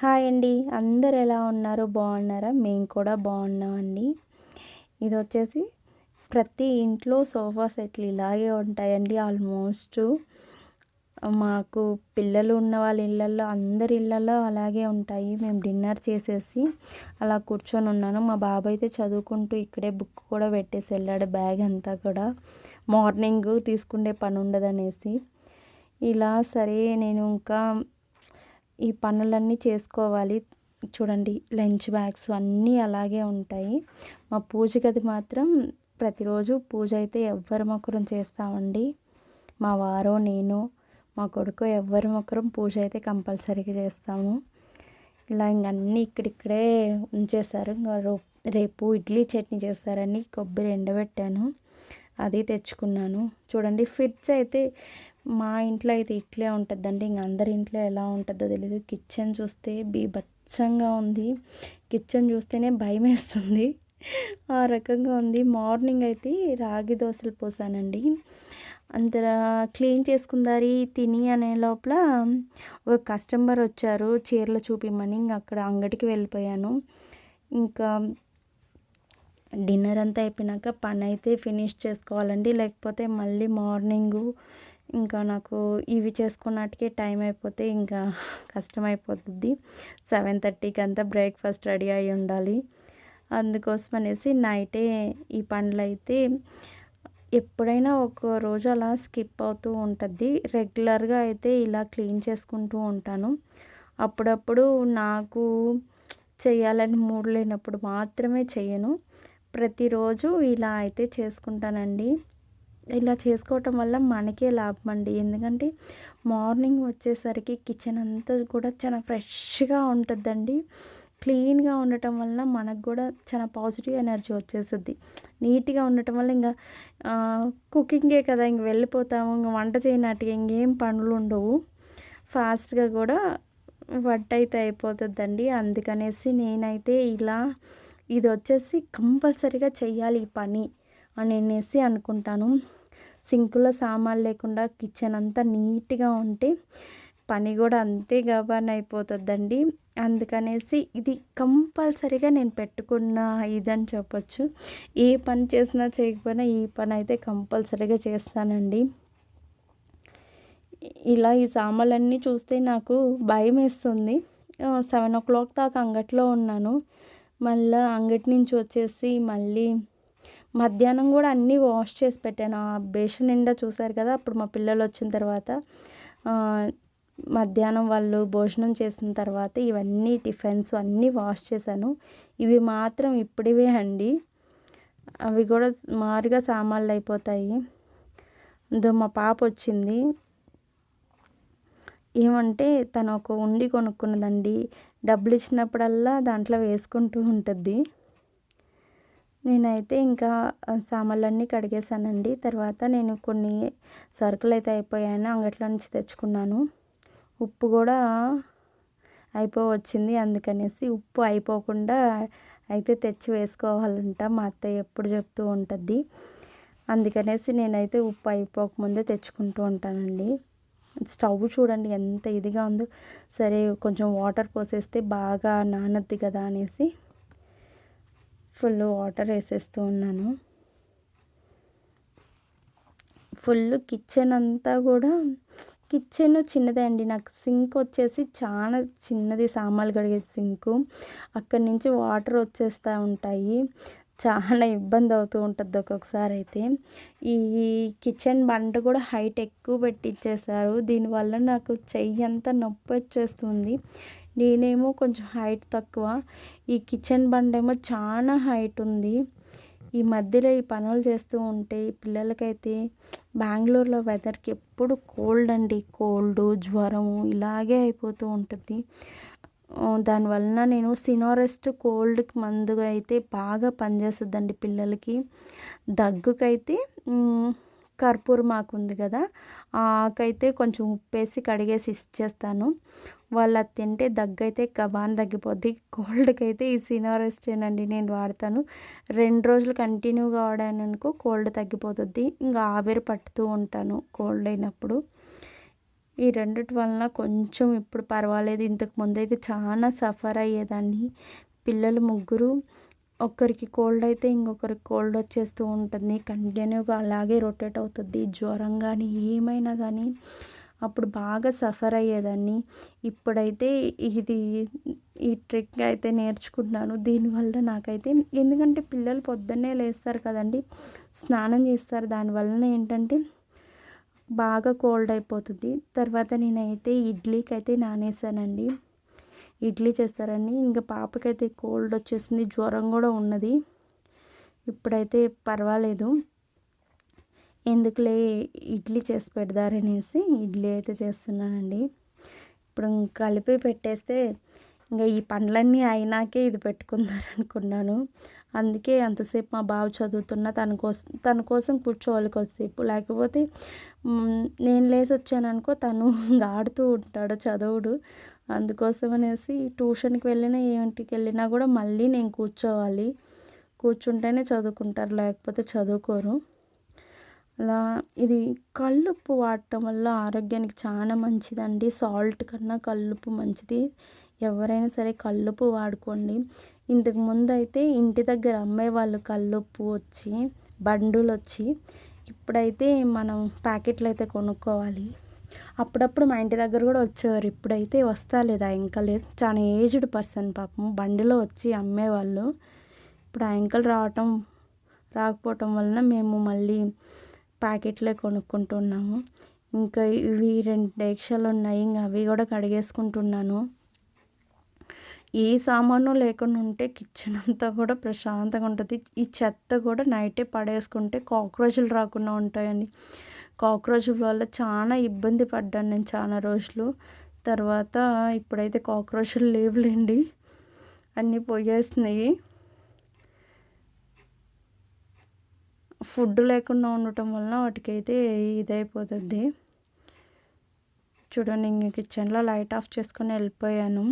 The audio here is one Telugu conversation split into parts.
హాయ్ అండి. అందరు ఎలా ఉన్నారు? బాగున్నారా? మేము కూడా బాగున్నామండి. ఇది వచ్చేసి ప్రతి ఇంట్లో సోఫా సెట్లు ఇలాగే ఉంటాయండి ఆల్మోస్ట్. మాకు పిల్లలు ఉన్న వాళ్ళ ఇళ్ళల్లో అందరి ఇళ్ళల్లో అలాగే ఉంటాయి. మేము డిన్నర్ చేసేసి అలా కూర్చొని ఉన్నాను. మా బాబాయ్ అయితే చదువుకుంటూ ఇక్కడే బుక్ కూడా పెట్టేసి వెళ్ళాడు బ్యాగ్ అంతా కూడా. మార్నింగ్ తీసుకునే పని ఉండదనేసి. ఇలా సరే నేను ఇంకా ఈ పనులన్నీ చేసుకోవాలి. చూడండి లంచ్ బ్యాగ్స్ అన్నీ అలాగే ఉంటాయి. మా పూజ గది మాత్రం ప్రతిరోజు పూజ అయితే ఎవ్వరి మొక్కరం చేస్తామండి. మా వారో నేను మా కొడుకు ఎవ్వరి మొక్కరం పూజ అయితే కంపల్సరీగా చేస్తాము. ఇలా ఇంకన్నీ ఇక్కడిక్కడే ఉంచేశారు. ఇంకా రేపు ఇడ్లీ చట్నీ చేస్తారని కొబ్బరి ఎండబెట్టాను. అది తెచ్చుకున్నాను. చూడండి ఫ్రిడ్జ్ అయితే మా ఇంట్లో అయితే ఇట్లే ఉంటుందండి. ఇంక అందరి ఇంట్లో ఎలా ఉంటుందో తెలియదు కిచెన్ చూస్తే బీభత్సంగా ఉంది. కిచెన్ చూస్తేనే భయం వేస్తుంది ఆ రకంగా ఉంది. మార్నింగ్ అయితే రాగి దోశలు పోసానండి. అంత క్లీన్ చేసుకుందారి తిని అనే లోపల ఒక కస్టమర్ వచ్చారు. చీరలు చూపిమ్మని ఇంక అక్కడ అంగడికి వెళ్ళిపోయాను. ఇంకా డిన్నర్ అంతా అయిపోయినాక పని అయితే ఫినిష్ చేసుకోవాలండి. లేకపోతే మళ్ళీ మార్నింగు ఇంకా నాకు ఇవి చేసుకున్నట్టుకే టైం అయిపోతే ఇంకా కష్టం అయిపోతుంది సెవెన్ థర్టీకి అంతా బ్రేక్ఫాస్ట్ రెడీ అయి ఉండాలి. అందుకోసం అనేసి నైటే ఈ పనులు అయితే ఎప్పుడైనా ఒక రోజు అలా స్కిప్ అవుతూ ఉంటుంది. రెగ్యులర్గా అయితే ఇలా క్లీన్ చేసుకుంటూ ఉంటాను. అప్పుడప్పుడు నాకు చేయాలని మూడ్ లేనప్పుడు మాత్రమే చేయను. ప్రతిరోజు ఇలా అయితే చేసుకుంటానండి. ఇలా చేసుకోవటం వల్ల మనకే లాభం అండి ఎందుకంటే మార్నింగ్ వచ్చేసరికి కిచెన్ అంతా కూడా చాలా ఫ్రెష్గా ఉంటుందండి. క్లీన్గా ఉండటం వల్ల మనకు కూడా చాలా పాజిటివ్ ఎనర్జీ వచ్చేస్తుంది. నీట్గా ఉండటం వల్ల ఇంకా కుకింగే కదా ఇంక వెళ్ళిపోతాము ఇంక వంట చేయనట్టుగా ఇంకేం పనులు ఉండవు. ఫాస్ట్గా కూడా వంట అయితే అయిపోతుందండి. అందుకనేసి నేనైతే ఇలా ఇది వచ్చేసి కంపల్సరీగా చేయాలి ఈ పని అని అనేసి అనుకుంటాను. సింకులో సామాన్లు లేకుండా కిచెన్ అంతా నీట్గా ఉంటే పని కూడా అంతే గబాన్ అయిపోతుందండి. అందుకనేసి ఇది కంపల్సరీగా నేను పెట్టుకున్న ఇదని చెప్పొచ్చు. ఏ పని చేసినా చేయకపోయినా ఈ పని అయితే కంపల్సరీగా చేస్తానండి. ఇలా ఈ సామాన్లన్నీ చూస్తే నాకు భయం వేస్తుంది. సెవెన్ ఓ క్లాక్ దాకా అంగట్లో ఉన్నాను. మళ్ళీ అంగటి నుంచి వచ్చేసి మళ్ళీ మధ్యాహ్నం కూడా అన్నీ వాష్ చేసి పెట్టాను. ఆ బేషన్ నిండా చూశారు కదా అప్పుడు మా పిల్లలు వచ్చిన తర్వాత మధ్యాహ్నం వాళ్ళు భోజనం చేసిన తర్వాత ఇవన్నీ టిఫిన్స్ అన్నీ వాష్ చేశాను. ఇవి మాత్రం ఇప్పుడివే అండి. అవి కూడా మారుగా సామాన్లు అయిపోతాయి. దో మా పాప వచ్చింది. ఏమంటే తను ఒక ఉండి కొనుక్కున్నదండి. డబ్బులు ఇచ్చినప్పుడల్లా దాంట్లో వేసుకుంటూ ఉంటుంది. నేనైతే ఇంకా సామాన్లన్నీ కడిగేసానండి తర్వాత నేను కొన్ని సరుకులు అయితే అయిపోయాను అంగట్లో నుంచి తెచ్చుకున్నాను. ఉప్పు కూడా అయిపోవచ్చింది అందుకనేసి ఉప్పు అయిపోకుండా అయితే తెచ్చి వేసుకోవాలంట మా అత్తయ్య ఎప్పుడు చెప్తూ ఉంటుంది. అందుకనేసి నేనైతే ఉప్పు అయిపోకముందే తెచ్చుకుంటూ ఉంటానండి. స్టవ్ చూడండి ఎంత ఇదిగా ఉందో. సరే కొంచెం వాటర్ పోసేస్తే బాగా నానద్ది కదా అనేసి ఫుల్ వాటర్ వేసేస్తూ ఉన్నాను. ఫుల్ కిచెన్ అంతా కూడా కిచెన్ చిన్నదే అండి. నాకు సింక్ వచ్చేసి చాలా చిన్నది సామాన్లు కడిగే సింకు. అక్కడి నుంచి వాటర్ వచ్చేస్తూ ఉంటాయి. చాలా ఇబ్బంది అవుతూ ఉంటుంది ఒక్కొక్కసారి అయితే. ఈ కిచెన్ బండ కూడా హైట్ ఎక్కువ పెట్టించేశారు దీనివల్ల నాకు చెయ్యి అంతా నొప్పి వచ్చేస్తుంది. నేనేమో కొంచెం హైట్ తక్కువ. ఈ కిచెన్ బండ్ ఏమో చాలా హైట్ ఉంది. ఈ మధ్యలో ఈ పనులు చేస్తూ ఉంటే పిల్లలకైతే బెంగళూరులో వెదర్కి ఎప్పుడు కోల్డ్ అండి. కోల్డ్ జ్వరము ఇలాగే అయిపోతూ ఉంటుంది. దానివలన నేను సినోరెస్ట్ కోల్డ్కి మందుగా అయితే బాగా పనిచేస్తుందండి పిల్లలకి. దగ్గుకైతే కర్పూరం ఆకు ఉంది కదా ఆ ఆకైతే కొంచెం ఉప్పేసి కడిగేసి ఇచ్చేస్తాను. వాళ్ళు అది తింటే దగ్గు అయితే కబాన్ తగ్గిపోద్ది. కోల్డ్కి అయితే ఈ సినారెస్టేనండి నేను వాడతాను. రెండు రోజులు కంటిన్యూగా వాడాను అనుకో కోల్డ్ తగ్గిపోతుంది. ఇంకా ఆవిరి పట్టుతూ ఉంటాను కోల్డ్ అయినప్పుడు. ఈ రెండిటి వలన కొంచెం ఇప్పుడు పర్వాలేదు. ఇంతకు ముందు అయితే చాలా సఫర్ అయ్యేదాన్ని. పిల్లలు ముగ్గురు ఒక్కరికి కోల్డ్ అయితే ఇంకొకరికి కోల్డ్ వచ్చేస్తూ ఉంటుంది. కంటిన్యూగా అలాగే రొటేట్ అవుతుంది. జ్వరం కానీ ఏమైనా కానీ అప్పుడు బాగా సఫర్ అయ్యేదాన్ని. ఇప్పుడైతే ఇది ఈ ట్రిక్ అయితే నేర్చుకుంటున్నాను. దీనివల్ల నాకైతే ఎందుకంటే పిల్లలు పొద్దున్నే లేస్తారు కదండి. స్నానం చేస్తారు. దానివలన ఏంటంటే బాగా కోల్డ్ అయిపోతుంది. తర్వాత నేనైతే ఇడ్లీకి అయితే నానేసానండి. ఇడ్లీ చేస్తారండి. ఇంకా పాపకైతే కోల్డ్ వచ్చేసింది. జ్వరం కూడా ఉన్నది. ఇప్పుడైతే పర్వాలేదు. ఎందుకులే ఇడ్లీ చేసి పెడదారనేసి ఇడ్లీ అయితే చేస్తున్నానండి. ఇప్పుడు కలిపి పెట్టేస్తే ఇంకా ఈ పండ్లన్నీ అయినాకే ఇది పెట్టుకుందారనుకున్నాను. అందుకే అంతసేపు మా బాబు చదువుతున్న తన కోసం తన కోసం కూర్చోవాలి కొద్దిసేపు. లేకపోతే నేను లేచి వచ్చాననుకో తను ఆడుతూ ఉంటాడు చదువుడు. అందుకోసం అనేసి ట్యూషన్కి వెళ్ళినా ఏంటికి వెళ్ళినా కూడా మళ్ళీ నేను కూర్చోవాలి. కూర్చుంటేనే చదువుకుంటారు లేకపోతే చదువుకోరు. అలా ఇది కల్లుప్పు వాడటం వల్ల ఆరోగ్యానికి చాలా మంచిదండి. సాల్ట్ కన్నా కల్లుప్పు మంచిది. ఎవరైనా సరే కల్లుప్పు వాడుకోండి. ఇంతకు ముందు అయితే ఇంటి దగ్గర అమ్మేవాళ్ళు కల్లుప్పు వచ్చి బండులు వచ్చి ఇప్పుడైతే మనం ప్యాకెట్లు అయితే కొనుక్కోవాలి. అప్పుడప్పుడు మా ఇంటి దగ్గర కూడా వచ్చేవారు. ఇప్పుడైతే వస్తా లేదా. ఇంకా లేదు చాలా ఏజ్డ్ పర్సన్ పాపం. బండిలో వచ్చి అమ్మేవాళ్ళు ఇప్పుడు ఆ అంకల్ రావటం రాకపోవటం వలన మేము మళ్ళీ ప్యాకెట్లే కొనుక్కుంటున్నాము. ఇంకా ఇవి రెండు డేక్షలు ఉన్నాయి. ఇంకా అవి కూడా కడిగేసుకుంటున్నాను. ఏ సామాను లేకుండా ఉంటే కిచెన్ అంతా కూడా ప్రశాంతంగా ఉంటుంది. ఈ చెత్త కూడా నైటే పడేసుకుంటే కాక్రోచ్లు రాకుండా ఉంటాయండి. కాక్రోచ్ వల్ల చాలా ఇబ్బంది పడ్డాను నేను చాలా రోజులు. తర్వాత ఇప్పుడైతే కాక్రోచ్లు లేవులేండి. అన్నీ పోయేస్తున్నాయి ఫుడ్ లేకుండా ఉండటం వలన వాటికైతే ఇదైపోతుంది. చూడండి ఇంక కిచెన్లో లైట్ ఆఫ్ చేసుకొని వెళ్ళిపోయాను.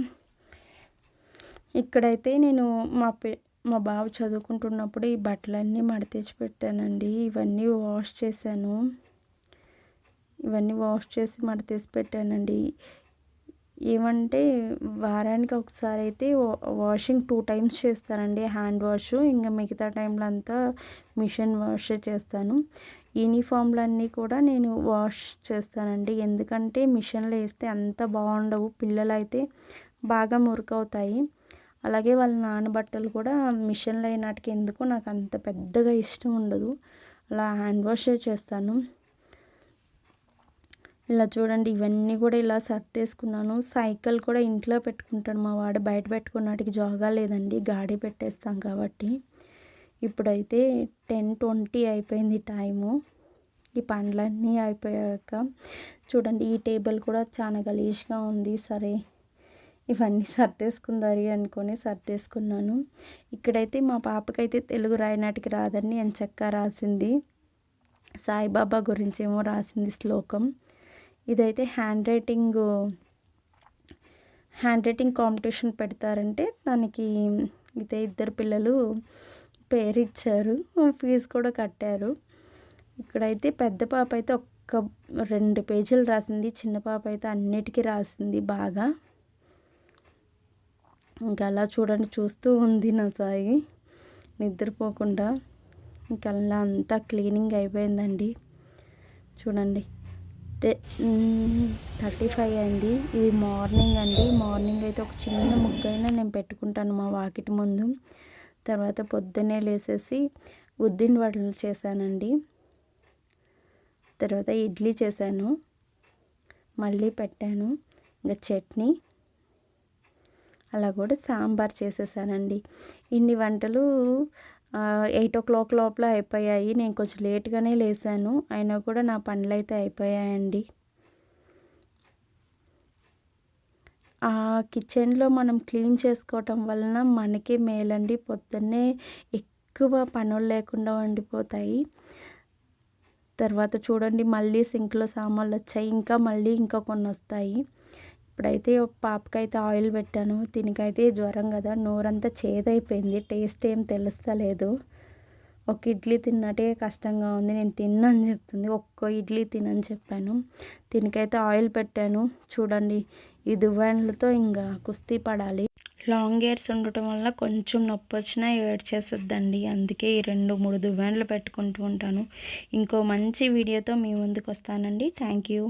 ఇక్కడైతే నేను మా పి మా బాబు చదువుకుంటున్నప్పుడు ఈ బట్టలన్నీ మడతీసి పెట్టానండి ఇవన్నీ వాష్ చేశాను. ఇవన్నీ వాష్ చేసి మడతీసి పెట్టానండి ఏమంటే వారానికి ఒకసారి అయితే వాషింగ్ టూ టైమ్స్ చేస్తానండి. హ్యాండ్ వాష్ ఇంకా మిగతా టైంలో అంతా మిషన్ వాష్ చేస్తాను. యూనిఫామ్లన్నీ కూడా నేను వాష్ చేస్తానండి. ఎందుకంటే మిషన్లో వేస్తే అంత బాగుండవు. పిల్లలు అయితే బాగా మురికవుతాయి. అలాగే వాళ్ళ నాన్న బట్టలు కూడా మిషన్లో అయినాటికి ఎందుకు నాకు అంత పెద్దగా ఇష్టం ఉండదు. అలా హ్యాండ్ వాష్ చేస్తాను. ఇలా చూడండి ఇవన్నీ కూడా ఇలా సర్దేసుకున్నాను సైకిల్ కూడా ఇంట్లో పెట్టుకుంటాను. మా వాడు బయట పెట్టుకున్నటికి జోగా లేదండి గాడి పెట్టేస్తాం కాబట్టి. ఇప్పుడైతే టెన్ ట్వంటీ అయిపోయింది టైము. ఈ పండ్లన్నీ అయిపోయాక చూడండి ఈ టేబుల్ కూడా చాలా గలీజ్గా ఉంది. సరే ఇవన్నీ సర్దేసుకుందారి అనుకొని సర్దేసుకున్నాను. ఇక్కడైతే మా పాపకైతే తెలుగు రాయనాటికి రాదని ఎంచక్క రాసింది. సాయిబాబా గురించి ఏమో రాసింది శ్లోకం. ఇదైతే handwriting handwriting competition పెడతారంటే దానికి అయితే ఇద్దరు పిల్లలు పేరు ఇచ్చారు ఫీజు కూడా కట్టారు. ఇక్కడైతే పెద్ద పాప అయితే ఒక్క రెండు పేజీలు రాసింది చిన్న పాప అయితే అన్నిటికీ రాసింది బాగా. ఇంకా అలా చూడండి చూస్తూ ఉంది నా సాయి నిద్రపోకుండా ఇంకా అలా అంతా క్లీనింగ్ అయిపోయిందండి. చూడండి. థర్టీ ఫైవ్ అయింది. ఇది మార్నింగ్ అండి. మార్నింగ్ అయితే ఒక చిన్న ముగ్గైనా నేను పెట్టుకుంటాను మా వాకిటి ముందు. తర్వాత పొద్దున్నే లేసేసి ఉద్దిన వడలు చేశానండి. తర్వాత ఇడ్లీ చేశాను. మళ్ళీ పెట్టాను. ఇంకా చట్నీ అలా కూడా సాంబార్ చేసేసానండి. ఇన్ని వంటలు ఎయిట్ ఓ క్లాక్ లోపల అయిపోయాయి. నేను కొంచెం లేట్గానే లేసాను. అయినా కూడా నా పనులు అయితే అయిపోయాయండి. ఆ కిచెన్లో మనం క్లీన్ చేసుకోవటం వలన మనకే మేలండి. పొద్దున్నే ఎక్కువ పనులు లేకుండా వండిపోతాయి. తర్వాత చూడండి మళ్ళీ సింక్లో సామాన్లు వచ్చాయి. ఇంకా మళ్ళీ ఇంకా కొన్ని వస్తాయి. ఇప్పుడైతే పాపకైతే ఆయిల్ పెట్టాను. తినకైతే జ్వరం కదా. నోరంతా చేదైపోయింది. టేస్ట్ ఏం తెలుస్తలేదు. ఒక ఇడ్లీ తిన్నట్టే కష్టంగా ఉంది. నేను తిన్నని చెప్తుంది. ఒక్క ఇడ్లీ తినని చెప్పాను. దీనికైతే ఆయిల్ పెట్టాను. చూడండి ఈ దువ్వెండ్లతో ఇంకా కుస్తీ పడాలి. లాంగ్ ఇయర్స్ ఉండటం వల్ల కొంచెం నొప్పి వచ్చినా ఏడ్చేస్తుందండి అందుకే ఈ రెండు మూడు దువ్వెండ్లు పెట్టుకుంటూ ఉంటాను. ఇంకో మంచి వీడియోతో మీ ముందుకు వస్తానండి థ్యాంక్ యూ.